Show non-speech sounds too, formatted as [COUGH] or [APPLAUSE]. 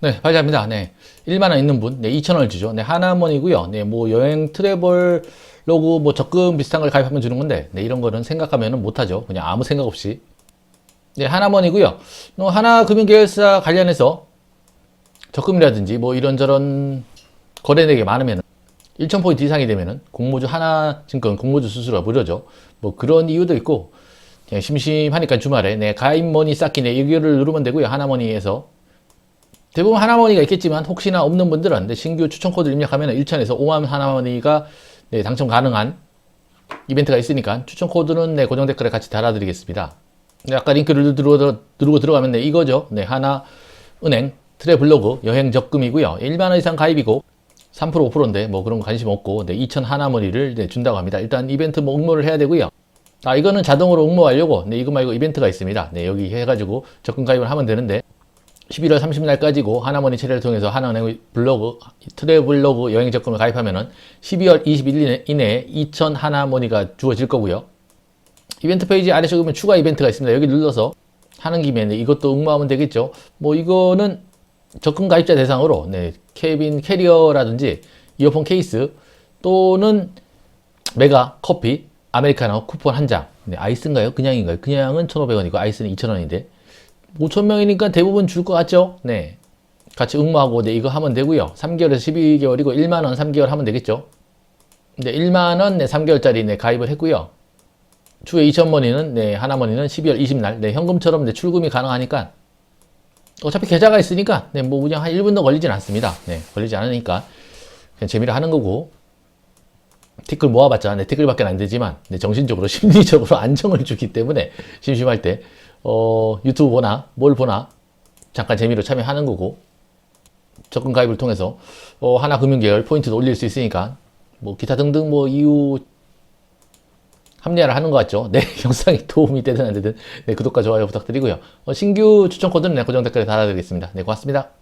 네, 발자입니다. 네. 1만원 있는 분, 네, 2천원을 주죠. 네, 하나원이고요. 네, 뭐, 여행 트래블 로그 뭐 적금 비슷한 걸 가입하면 주는 건데, 네, 이런 거는 생각하면은 못하죠. 그냥 아무 생각 없이. 네, 하나원이고요. 뭐, 하나금융계열사 관련해서 적금이라든지 뭐 이런저런 거래액이 많으면 1,000포인트 이상이 되면은 공모주 하나 증권 공모주 수수료가 무료죠. 뭐 그런 이유도 있고 심심하니까 주말에 내 가입머니 쌓기 내 여기를 누르면 되고요. 하나머니에서 대부분 하나머니가 있겠지만 혹시나 없는 분들은 네, 신규 추천 코드를 입력하면 1천에서 5만 하나머니가 네, 당첨 가능한 이벤트가 있으니까 추천 코드는 네, 고정 댓글에 같이 달아드리겠습니다. 네, 아까 링크를 누르고, 누르고 들어가면 네, 이거죠. 네, 하나 은행 트래블로그 여행 적금이고요. 1만 원 이상 가입이고 3% 5%인데 뭐 그런 거 관심 없고 네, 2천 하나머니를 네, 준다고 합니다. 일단 이벤트 뭐 응모를 해야 되고요. 아 이거는 자동으로 응모하려고 네, 이거 말고 이벤트가 있습니다. 네, 여기 해가지고 적금 가입을 하면 되는데 11월 30일날까지고 하나머니 체례를 통해서 하나은행 블로그 트래블로그 여행 적금을 가입하면은 12월 21일 이내에 2천 하나머니가 주어질 거고요. 이벤트 페이지 아래쪽에 보면 추가 이벤트가 있습니다. 여기 눌러서 하는 김에 네, 이것도 응모하면 되겠죠. 뭐 이거는 적금 가입자 대상으로 네, 캐빈 캐리어라든지 이어폰 케이스 또는 메가 커피 아메리카노 쿠폰 한 장. 네, 아이스인가요? 그냥인가요? 그냥은 1,500원이고 아이스는 2,000원인데 5,000명이니까 대부분 줄 것 같죠? 네. 같이 응모하고 네, 이거 하면 되고요. 3개월에서 12개월이고 1만 원 3개월 하면 되겠죠? 네, 1만 원 네, 3개월짜리 네, 가입을 했고요. 추후에 2,000원이는 네, 하나 머니는 12월 20날 네, 현금처럼 네, 출금이 가능하니까 어차피 계좌가 있으니까 네, 뭐 그냥 한 1분도 걸리진 않습니다. 네, 걸리지 않으니까 그냥 재미로 하는 거고 티끌 모아봤자 네, 티끌밖에 안 되지만 네, 정신적으로 [LAUGHS] 심리적으로 안정을 주기 때문에 심심할 때 어, 유튜브 보나 뭘 보나 잠깐 재미로 참여하는 거고 적금 가입을 통해서 어, 하나 금융계열 포인트도 올릴 수 있으니까 뭐 기타 등등 뭐 이유 합리화를 하는 것 같죠. 네, [LAUGHS] 영상이 도움이 되든 안 되든 네, 구독과 좋아요 부탁드리고요. 어, 신규 추천 코드는 네, 고정 댓글에 달아드리겠습니다. 네, 고맙습니다.